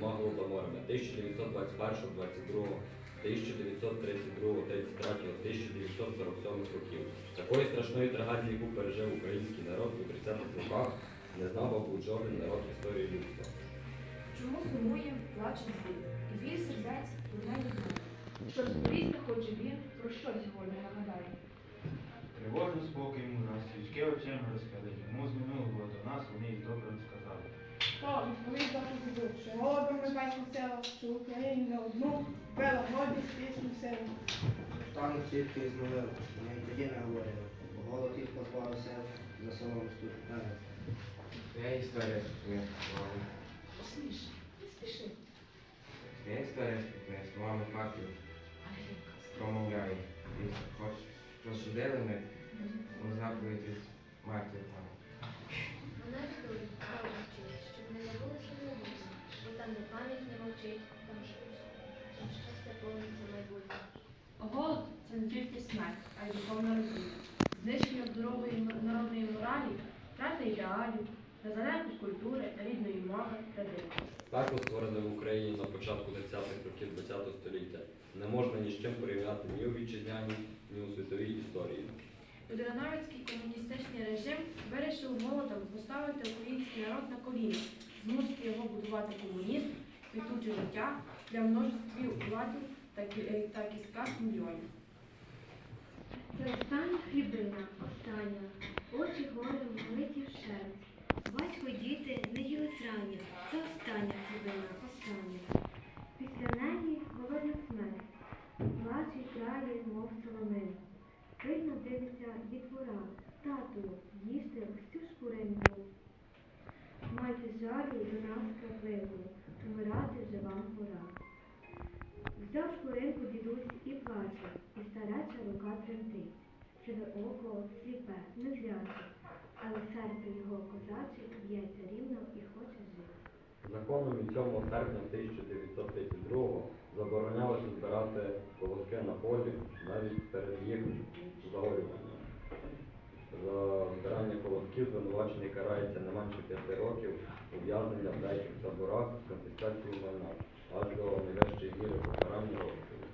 століття пронеслося трьома голодоморами 1921, 22, 1932, 33, 1947 років. Такої страшної трагедії, яку пережив український народ у 30-х роках, не знав, мабуть, жоден народ історії людства. Чому сумує, плаче світ, і біль сердець лунає гнев. Що не хоче він, про що сьогодні нагадає? Тривожно спокій йому нас, свічки очима розкрили, йому з минулого до нас вони й добре розказали. Коли захід був, що голодом ми бачимо село, що Україні не одну, вела гордість пісню силу. Стану свідки з могил, вони й тоді не говорили, голод їх позбавився за селом ступнею. Твоя історія спокійна словами. Посміш, не спіши. Твоя історія спокійна словами фактів промовляє. І хоч розсудили ми у заповіді матір там. Вона ждуть, вчить, щоб не забулося бо там не пам'ять не мовчить, там щось. Там щастя майбутнє. Голод це не тільки смерть, а й духовна руїна. Знищення здорової народної моралі, втрата ідеалів, незалежність культури, рідної мови, родини. Пекло створене в Україні на початку 30-х років ХХ століття не можна ні з чим порівняти ні у вітчизняній, ні у світовій історії. Людиноновицький комуністичний режим вирішив голодом поставити український народ на коліна, змусити його будувати комунізм, квітуче життя для множествів владів та, кі- та кістка мільйонів. Це остання хлібина, остання, очі горем вмиті в шерсть. Батько діти не їли зрання, це остання хлібина, остання. Після неї голодна смерть, плачуть далі, мов соломин. Пильно дивиться дітвора, тату, Сиве око сліпе, не зляже, але серце його козаче б'ється рівно і хоче жити. Законом від 7 серпня 1932 заборонялося збирати колоски на полі навіть перед їх загорюванням. За збирання колосків звинувачений карається не менше 5 років ув'язнення в деяких таборах з конфіскацією майна аж до найвищої міри покарання розстрілу.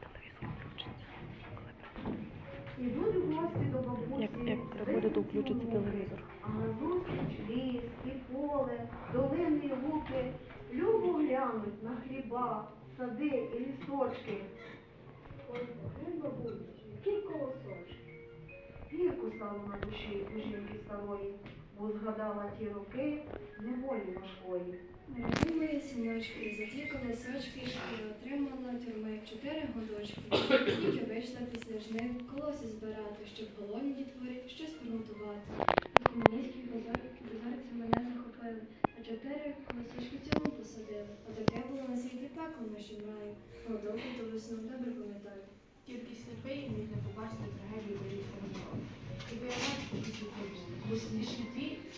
Ідуть гості до бабусі. Як, то включиться телевізор. А назустріч ліс, і поле, долини і луки. Любо глянуть на хліба, сади і лісочки. Ой, бабусі, який колосочки. Гірко стало на душі у жінки старої, бо згадала ті роки неволі важкої. Дорогі мої синочки, за ті колесочки я отримала тюрми чотири годочки. Тільки вийшла після жнив колоси збирати, щоб голодні дітворі щось приготувати. Комуністські базарці мене захопили, а чотири колосочки цілу посадили. Отаке було на світі пекло в нашім раю. Голодовку ту весну добре пам'ятаю. Тільки сліпий міг не побачити трагедію українського народу.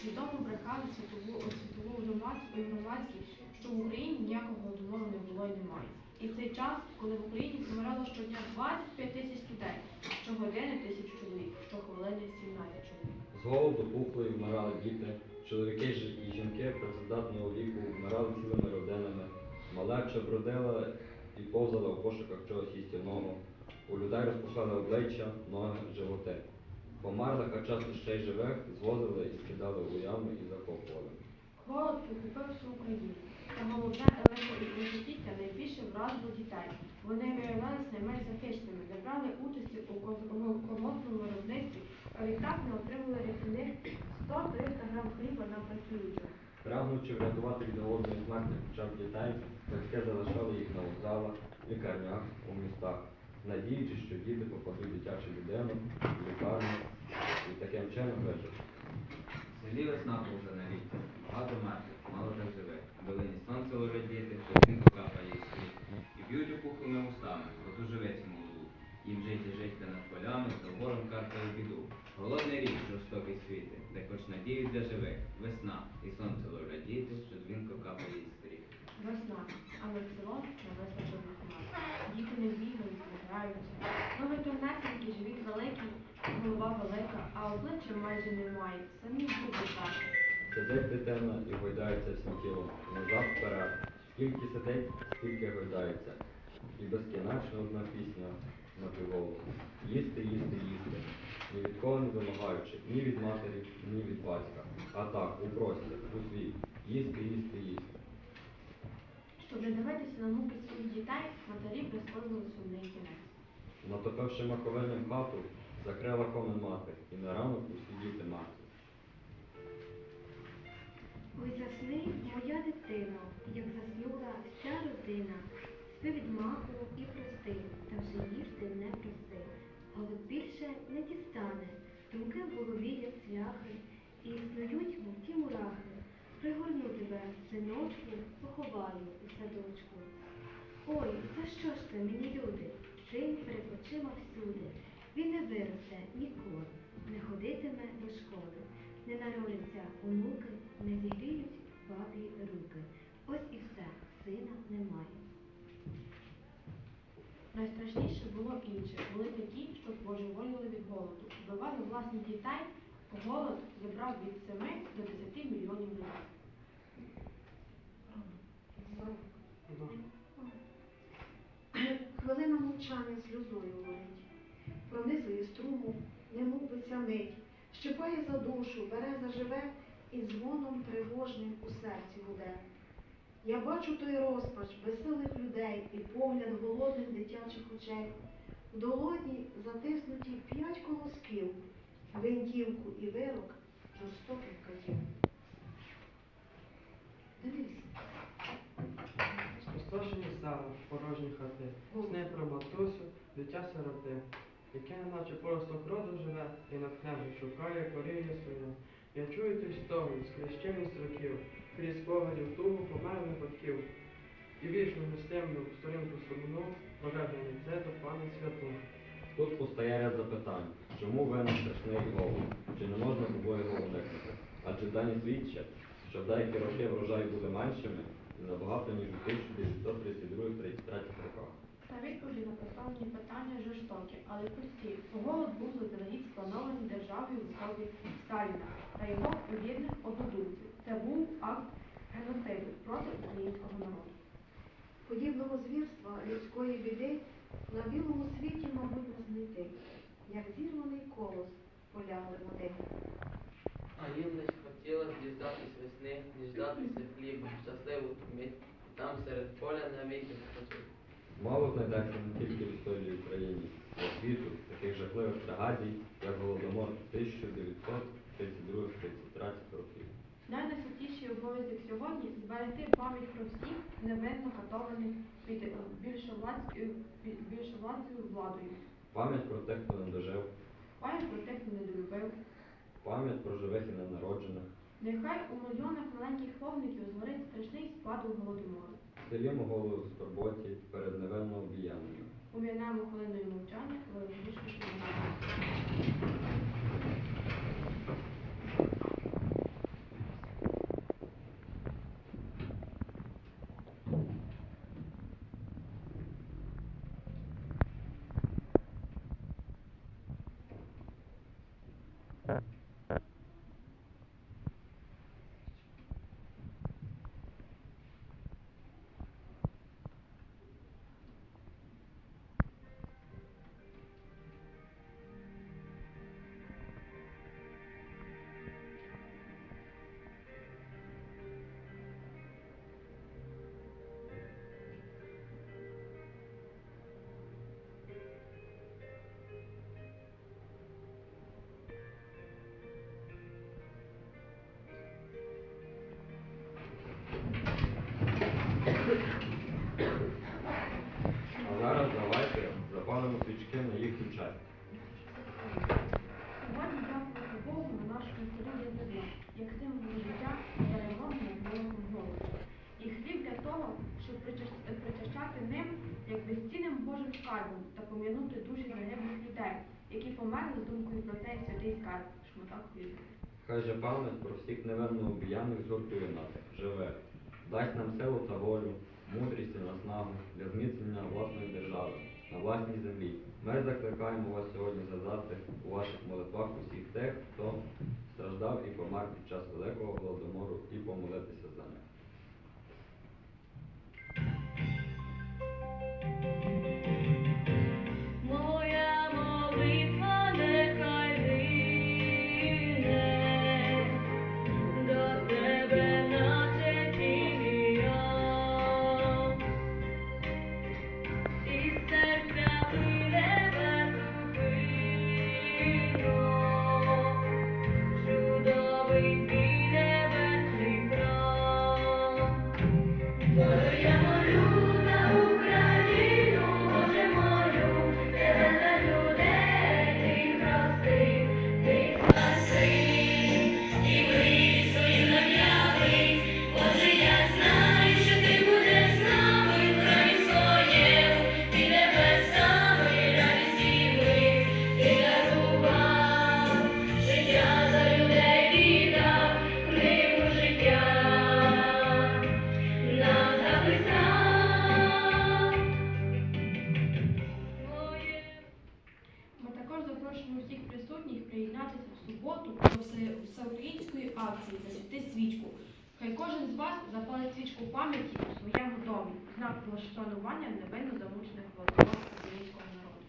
Свідомо брехали світову громадську і громадські, що в Україні ніякого голодомору не було і немає. І цей час, коли в Україні помирало щодня 25 тисяч людей, щогодини тисяч чоловік, щохвилини 17 чоловік. З голоду пухлої вмирали діти, чоловіки і жінки працездатного віку вмирали цілими родинами. Малеча бродила і повзала в пошуках чогось їстівного. У людей розпухали обличчя, ноги, животи. Померлих, а часто ще й живих, звозили і скидали у ями і закопували. Голод підкупив всю Україну. Та головне життя найбільше вразило дітей. Вони виявлялися найменш захищеними, не брали участі у колгоспному виробництві, а відтак не отримали від них 100-300 грам хліба на працюючих. Прагнучи врятувати від голодної смерті хоча б дітей, батьки залишали їх на вокзалах, лікарнях, у містах, надіючись, що діти попадуть в дитячу людину, в лікарню і таким чином виживуть. В селі весна повза на віці, багато мертвих, мало так живе. Долині сонце лежать діти, жінка капає із світ. І б'ють опухлими устами, оту живець молоду. Їм жить і жить над полями, то вором каркає біду. Голодний рік, жорстокий світи, де хоч надію для живих. Весна, і сонце лежать діти, що дзвінко капає із стріх. Весна, але село не вистачило хмар. Діти не бігають, не граються. Ноги тонесенькі, живіт великий, голова велика, а обличчя майже немає. Самі зуби так. Сидить дитина і гойдається всім тілом, назад вперед. Скільки сидить, скільки гойдається. І безкінечно одна пісня на півголосу. Їсти, їсти, їсти. Ні від кого не вимагаючи, ні від матері, ні від батька. А так, у простір, у світ. Їсти, їсти, їсти. Щоб не дивитися на муки своїх дітей, матері прискорили сумний кінець. Натопивши маковинем хату, закрила комен мати, і на ранок усі діти мати. Ой, засни, моя дитино, як заснула вся родина. Спи від маку і прости, та вже їсти не проси. Голод більше не дістане, думки в голові, як цвяхи, і існують, мов ті мурахи. Пригорну тебе, синочку, поховаю у садочку. Ой, за що ж це мені люди? Син перед очима всюди. Він не виросте ніколи, не ходитиме до школи, не народяться онуки, не зігріють бабі руки. Ось і все, сина немає. Найстрашніше було інше. Були такі, що збожеволіли від голоду. Вбивали власних дітей, голод забрав від 7 до 10 мільйонів людей. Хвилина мовчання сльозою горить, пронизує струму, немов би ця мить, щипає за душу, бере заживе і дзвоном тривожним у серці гуде. Я бачу той розпач безсилих людей і погляд голодних дитячих очей. В долоні затиснуті п'ять колосків, гвинтівку і вирок жорстоких катів. Дивись. Спустошені села, порожні хати, сни про матусю, дитя сироти, яке неначе поросток роду живе і натхненно шукає коріння своє. Я чую той стогін з хрещених років, крізь спогадів тугу померлих батьків. І вічно нестемну сторінку сумну, проведені це до пам'ять святу. Тут постає ряд запитань, чому виник страшний голод? Чи не можна обоєго уникнути? Адже дані свідчать, що в деякі роки врожаї були меншими набагато, ніж у 1932-33 роках. Та відповіді на поставлені питання жорстокі, але прості. Голод був заздалегідь спланований державою в особі Сталіна та його повірних однодумців. Це був акт геноциду проти українського народу. Подібного звірства людської біди на білому світі, мабуть, не знайти, як зірваний колос полягли води. А хотілося діждатись весни, діждатися хліба, щасливу ту мить, там серед поля навіки спочити. Мало знайдеться не тільки в історії України, а й світу таких жахливих трагедій, як Голодомор 1932-33 років. Найнайсвятіший обов'язок сьогодні зберегти пам'ять про всіх невинно катованих під більшовладською під більшовладською владою. Пам'ять про тих, хто не дожив, Пам'ять про тих, хто не долюбив. Пам'ять про живих і ненароджених. Нехай у мільйонах маленьких вогників згорить страшний спадок голодомору. Стелімо голову в турботі перед невинно обіяними. Ум'янемо хвилиною мовчання, коли шанування. Як безцінним Божим скарбом та пом'янути душі загиблих людей, які померли з думкою про цей святий скарб, шматок хліба. Хай же пам'ять про всіх невинно обіяних згуртує нас, живе. Дасть нам силу та волю, мудрість і наснагу для зміцнення власної держави на власній землі. Ми закликаємо вас сьогодні згадати у ваших молитвах усіх тих, хто страждав і помер під час Великого Голодомору, і помолитися за кожен з вас запалить свічку пам'яті у своєму домі, знак пошанування невинно замучених волонтерів українського народу.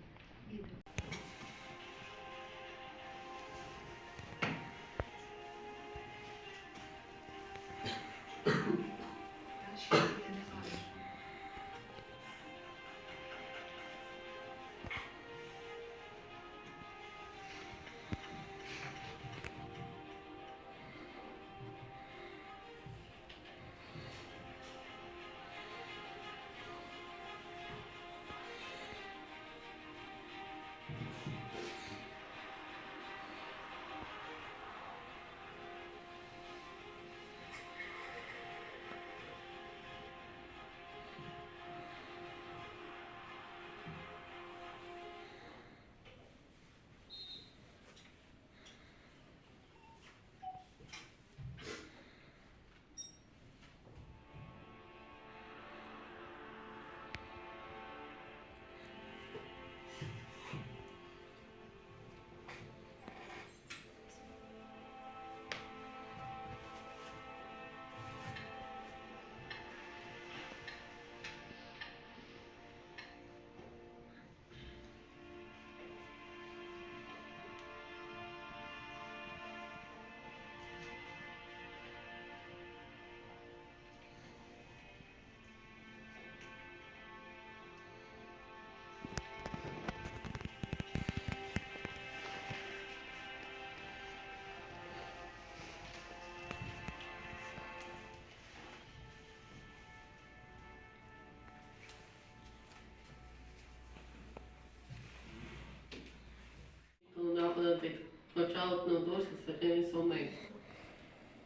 Початок на досі сахарі самих.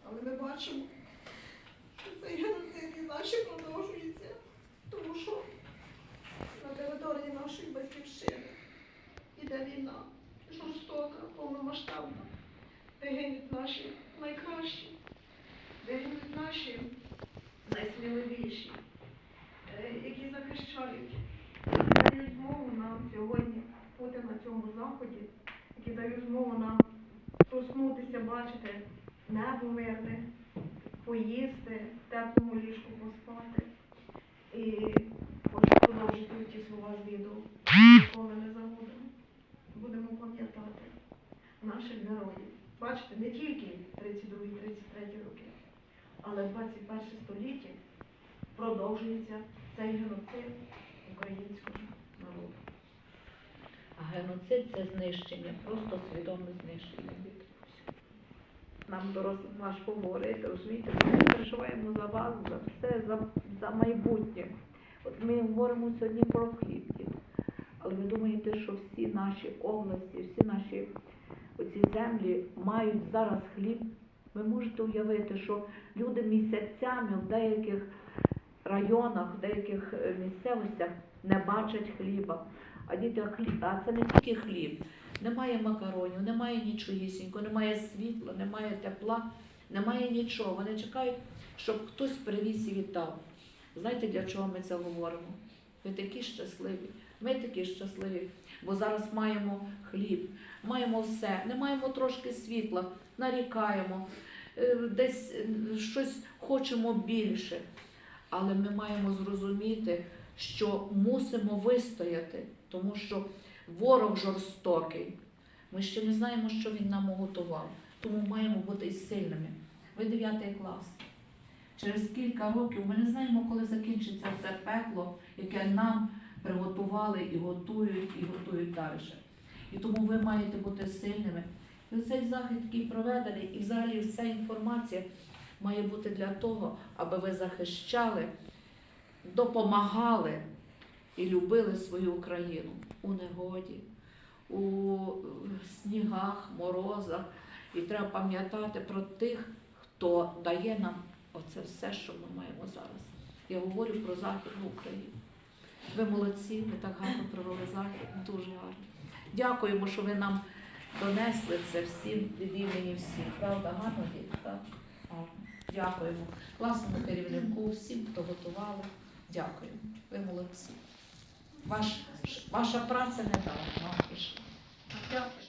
Але ми бачимо, що цей геноцид і наші продовжується, тому що на території нашої батьківщини іде війна, жорстока, повномасштабна, де гинуть наші найкращі, де гинуть наші найсміливіші, е, які захищають, дають змогу нам сьогодні бути на цьому заході, дають змогу нам проснутися, бачити небо мирне, поїсти, в теплому ліжку поспати. І продовжити ті слова з відео. Ніколи не забудемо. Будемо пам'ятати наших героїв. Бачите, не тільки 32-33 роки, але в 21 столітті продовжується цей геноцид українського геноцид це знищення, просто свідоме знищення. Нам дорослим важко говорити, розумієте, ми переживаємо за вас, за все, за, за майбутнє. От ми говоримо сьогодні про хліб, але ви думаєте, що всі наші області, всі наші оці землі мають зараз хліб? Ви можете уявити, що люди місяцями в деяких районах, в деяких е, місцевостях не бачать хліба. А діти, хліб, а це не тільки хліб. Немає макаронів, немає нічогісінько, немає світла, немає тепла, немає нічого. Вони чекають, щоб хтось привіз і віддав. Знаєте, для чого ми це говоримо? Ви такі щасливі. Ми такі щасливі, бо зараз маємо хліб, маємо все, не маємо трошки світла, нарікаємо, е, десь е, щось хочемо більше. Але ми маємо зрозуміти, що мусимо вистояти, тому що ворог жорстокий. Ми ще не знаємо, що він нам готував, тому маємо бути сильними. Ви 9 клас. Через кілька років ми не знаємо, коли закінчиться це пекло, яке нам приготували і готують, і готують далі. І тому ви маєте бути сильними. І цей захід, який проведений, і взагалі вся інформація має бути для того, аби ви захищали, допомагали і любили свою Україну у негоді, у е, снігах, морозах. І треба пам'ятати про тих, хто дає нам оце все, що ми маємо зараз. Я говорю про Західну Україну. Ви молодці, ви так гарно провели захід, дуже гарно. Дякуємо, що ви нам донесли це всім від імені всіх. Правда, гарно? Так? Дякуємо. Класному керівнику, всім, хто готували. Дякуємо. Ви молодці. Ваш, ваша праця не дала. Дякую.